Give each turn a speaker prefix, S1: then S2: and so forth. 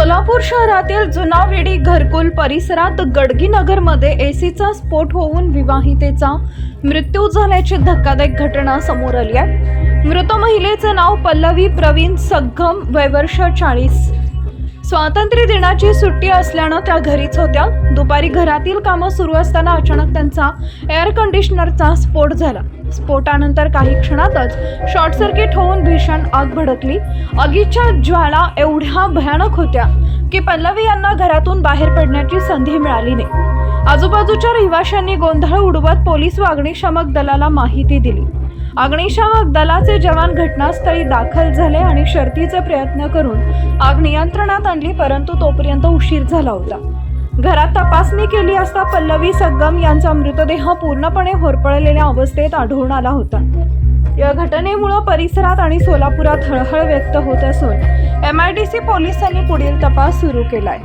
S1: सोलापूर शहरातील जुनावेडी घरकुल परिसरात गडगीनगरमध्ये एसीचा स्फोट होऊन विवाहितेचा मृत्यू झाल्याची धक्कादायक घटना समोर आली आहे. मृत महिलेचं नाव पल्लवी प्रवीण सग्गम वैवर्ष चाळीस. स्वातंत्र्य दिनाची सुट्टी असल्यानं त्या घरीच होत्या. दुपारी घरातील कामं सुरू असताना अचानक त्यांचा एअर कंडिशनरचा स्फोट झाला. स्फोटानंतर काही क्षणातच शॉर्ट सर्किट होऊन भीषण आग भडकली. आगीच्या ज्वाला एवढ्या भयानक होत्या की पल्लवी यांना घरातून बाहेर पडण्याची संधी मिळाली नाही. आजूबाजूच्या रहिवाशांनी गोंधळ उडवत पोलीस व अग्निशामक दलाला माहिती दिली. अग्निशामक दलाचे जवान घटनास्थळी दाखल झाले आणि शर्तीचे प्रयत्न करून आग नियंत्रणात आणली परंतु तोपर्यंत उशीर झाला होता. घरात तपासणी केली असता पल्लवी सग्गम यांचा मृतदेह पूर्णपणे होरपळलेल्या अवस्थेत आढळून आला होता. या घटनेमुळं परिसरात आणि सोलापुरात हळहळ व्यक्त होत असून एम आय डी सी पोलिसांनी पुढील तपास सुरू केलाय.